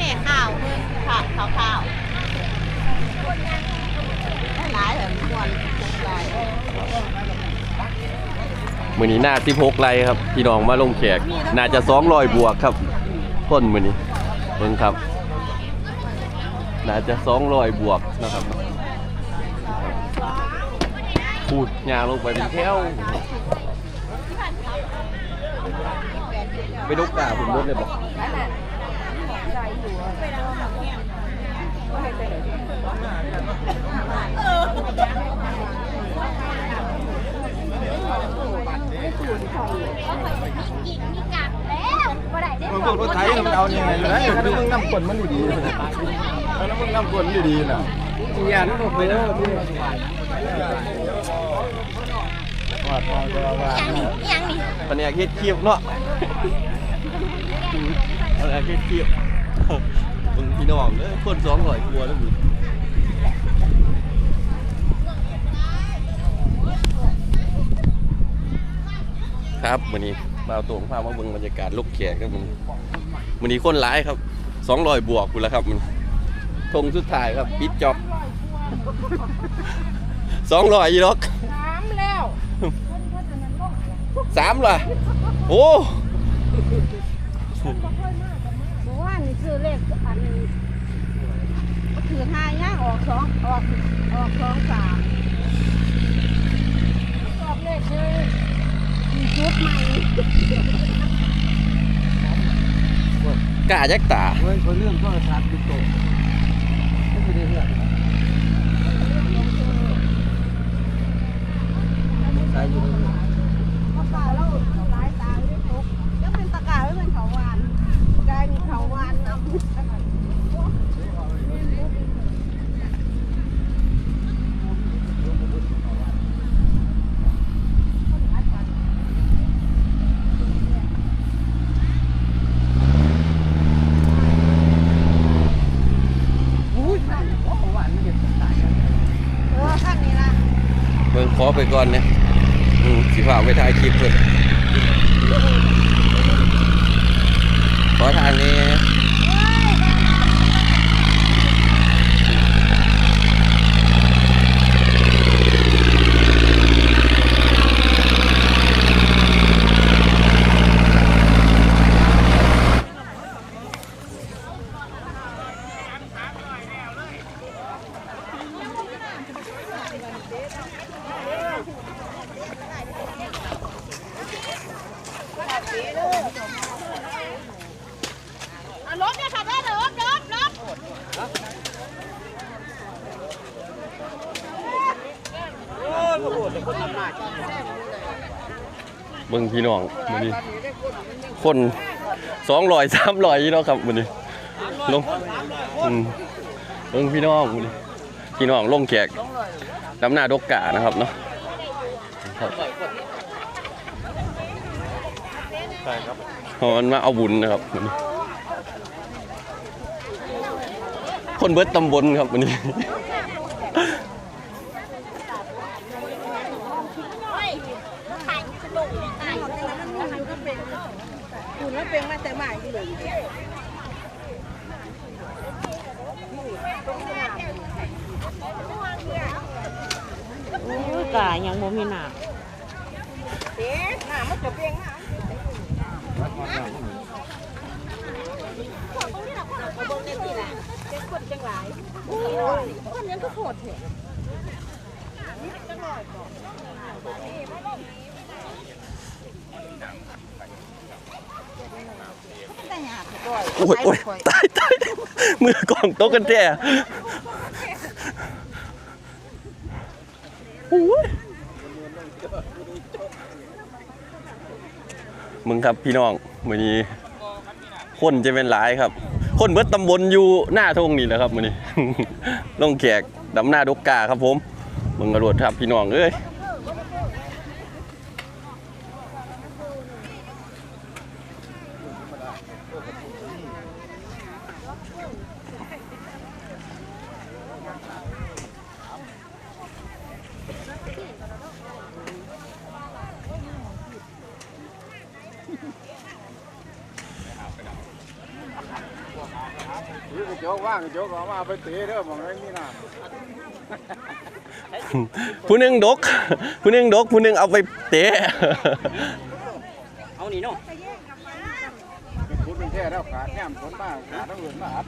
เนี่ยข้าวมึงค่ะข้าวข้าวหลายแบบมวนหลายมือนี้หน้าที่พกไรครับ พี่น้องมาลงแขก น่าจะสองรอยบวกครับต้นมือนี้เบิ่งครับ น่าจะสองรอยบวกนะครับพูดยาลงไปเป็นแถวไปดกกาผมรถเลยบอก มึงพวกรถไถมันเอายังไงอยู่นะถ้ามึงนำกลมันดีๆนะถ้ามึงนำกลดีๆน่ะอย่านั่งรถไปเด้อพี่ว่าว่าว่าตอนนี้เฮ็ดเคียบเนาะตอนนี้เฮ็ดเคียบ มึงพี่น้องเอ้ยคนสองร้อยกลัวแล้วมึงครับวันนี้บ่าวตรงพามาเบิ่งบรรยากาศลูกแขกครับมึงวันนี้คนร้ายครับสองร้อยบวกคุณแล้วครับมันทงสุดท้ายครับปิดจ็อบสองร้อยยี่หรอกน้ำแล้วสามล่ะโอ้บอกว่านี่คื อเลขอันคือห้าย่างออกสองออกออกสองสามออกเลขเลยมีชุดใหม่กล้ายักตาเฮ้ยคนเรื่องโทรศัพท์ติดตัวไม่ได้เรื่องใช้อยู่เรื่อย ตะกาแล้วหลายตาไม่ทุกยังเป็นตะกาไม่เป็นเขาวานกลายมีเขาวานนำ อุ้ยโอ้หวานเก็บตายกัน เออขั้นนี้ละ เบิ่งข อไปก่อนเนี่ยสีฝ่ากไปถ่ายคลิปเพิ่นขอทานนี้ รถเนี่ยขับได้รถรถรถ เบิ่งพี่น้องมื้อนี้คนสองร้อยสามร้อยเนาะครับมื้อนี้ลงอืมเบิ่งพี่น้องมื้อนี้พี่น้องลงแขกน้ำหน้าดกกานะครับเนาะครับใช่ครับมันมาเอาบุญนะครับมื้อนี้คนเบิดตำบลครับมื้อนี้ แล้วเป็นมาแต่หม่เลยโอ้ยกายังบ่มีหนาเด็กหนามันจะเป็นหน้าคนยังก็โหดเหรอแต่หยาบด้วย โอ้ยโอ้ยตายตายมือกล่องโต๊ะกันแท้โอ้ยมึงครับพี่น้องมื้อนี้คนจะเป็นหลายครับ คนเบิดตำบลอยู่หน้าทงนี่แหละครับมื้อนี้ลงแขกดำหน้าดกกาครับผมมึงกระโดดครับพี่น้องเอ้ย จกว่างกระจกเอามาไปเตะเด้อมองไอ้นี่น่ะผู้หนึงดก ผู้หนึงดก ผู้หนึงเอาไปเตะเอานี่เนาะพูดเป็นแท้แล้วขาดแง่มฝนมากขาดต้องเงินมาอัด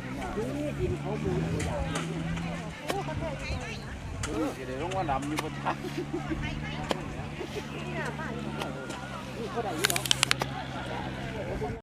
สิได้ลงว่าดำอยู่บนทาง